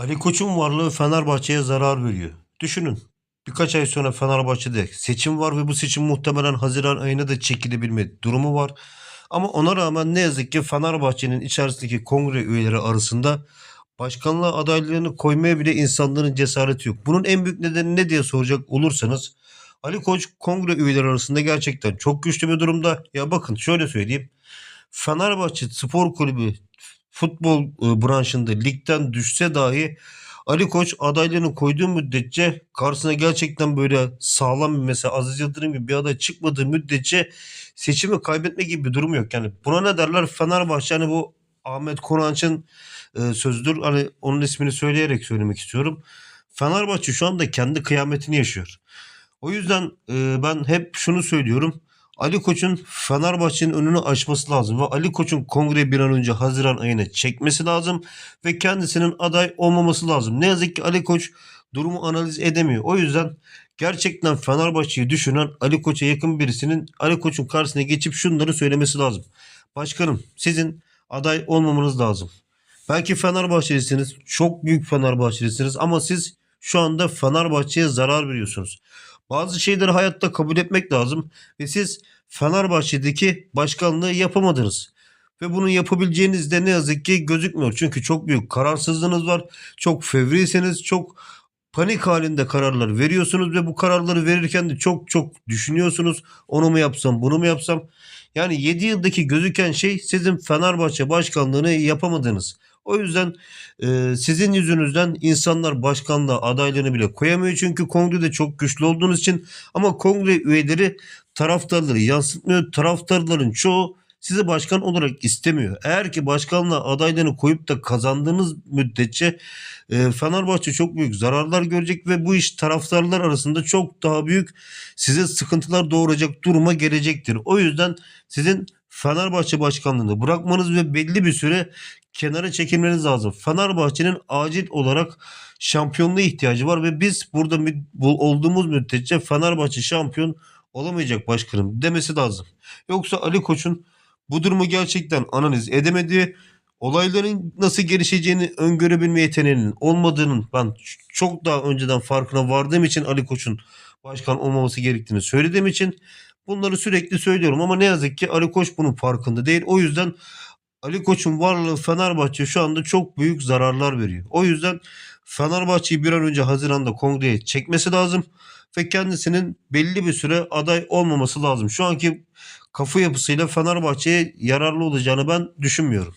Ali Koç'un varlığı Fenerbahçe'ye zarar veriyor. Düşünün. Birkaç ay sonra Fenerbahçe'de seçim var ve bu seçim muhtemelen Haziran ayına da çekilebilme durumu var. Ama ona rağmen ne yazık ki Fenerbahçe'nin içerisindeki kongre üyeleri arasında başkanlığa adaylarını koymaya bile insanların cesareti yok. Bunun en büyük nedeni ne diye soracak olursanız Ali Koç kongre üyeleri arasında gerçekten çok güçlü bir durumda. Ya bakın şöyle söyleyeyim. Fenerbahçe Spor Kulübü futbol e, branşında ligden düşse dahi Ali Koç adaylarını koyduğu müddetçe karşısına gerçekten böyle sağlam bir mesela Aziz Yıldırım gibi bir aday çıkmadığı müddetçe seçimi kaybetme gibi bir durum yok. Yani buna ne derler Fenerbahçe hani bu Ahmet Konanç'ın e, sözüdür. Hani onun ismini söyleyerek söylemek istiyorum. Fenerbahçe şu anda kendi kıyametini yaşıyor. O yüzden e, ben hep şunu söylüyorum. Ali Koç'un Fenerbahçe'nin önünü açması lazım ve Ali Koç'un kongreyi bir an önce Haziran ayına çekmesi lazım ve kendisinin aday olmaması lazım. Ne yazık ki Ali Koç durumu analiz edemiyor. O yüzden gerçekten Fenerbahçe'yi düşünen Ali Koç'a yakın birisinin Ali Koç'un karşısına geçip şunları söylemesi lazım. Başkanım sizin aday olmamanız lazım. Belki Fenerbahçelisiniz, çok büyük Fenerbahçelisiniz ama siz şu anda Fenerbahçe'ye zarar veriyorsunuz. Bazı şeyleri hayatta kabul etmek lazım ve siz Fenerbahçe'deki başkanlığı yapamadınız. Ve bunu yapabileceğiniz de ne yazık ki gözükmüyor. Çünkü çok büyük kararsızlığınız var. Çok fevriseniz, çok panik halinde kararlar veriyorsunuz ve bu kararları verirken de çok çok düşünüyorsunuz. Onu mu yapsam, bunu mu yapsam? Yani 7 yıldaki gözüken şey sizin Fenerbahçe başkanlığını yapamadığınız. O yüzden e, sizin yüzünüzden insanlar başkanlığa adaylarını bile koyamıyor. Çünkü kongrede çok güçlü olduğunuz için. Ama kongre üyeleri taraftarları yansıtmıyor. Taraftarların çoğu sizi başkan olarak istemiyor. Eğer ki başkanlığa adaylarını koyup da kazandığınız müddetçe e, Fenerbahçe çok büyük zararlar görecek ve bu iş taraftarlar arasında çok daha büyük size sıkıntılar doğuracak duruma gelecektir. O yüzden sizin Fenerbahçe başkanlığını bırakmanız ve belli bir süre kenara çekilmeniz lazım. Fenerbahçe'nin acil olarak şampiyonluğa ihtiyacı var ve biz burada olduğumuz müddetçe Fenerbahçe şampiyon olamayacak başkanım demesi lazım. Yoksa Ali Koç'un bu durumu gerçekten analiz edemediği, olayların nasıl gelişeceğini öngörebilme yeteneğinin olmadığının ben çok daha önceden farkına vardığım için Ali Koç'un başkan olmaması gerektiğini söylediğim için bunları sürekli söylüyorum ama ne yazık ki Ali Koç bunun farkında değil. O yüzden Ali Koç'un varlığı Fenerbahçe şu anda çok büyük zararlar veriyor. O yüzden Fenerbahçe'yi bir an önce Haziran'da kongreye çekmesi lazım ve kendisinin belli bir süre aday olmaması lazım. Şu anki kafa yapısıyla Fenerbahçe'ye yararlı olacağını ben düşünmüyorum.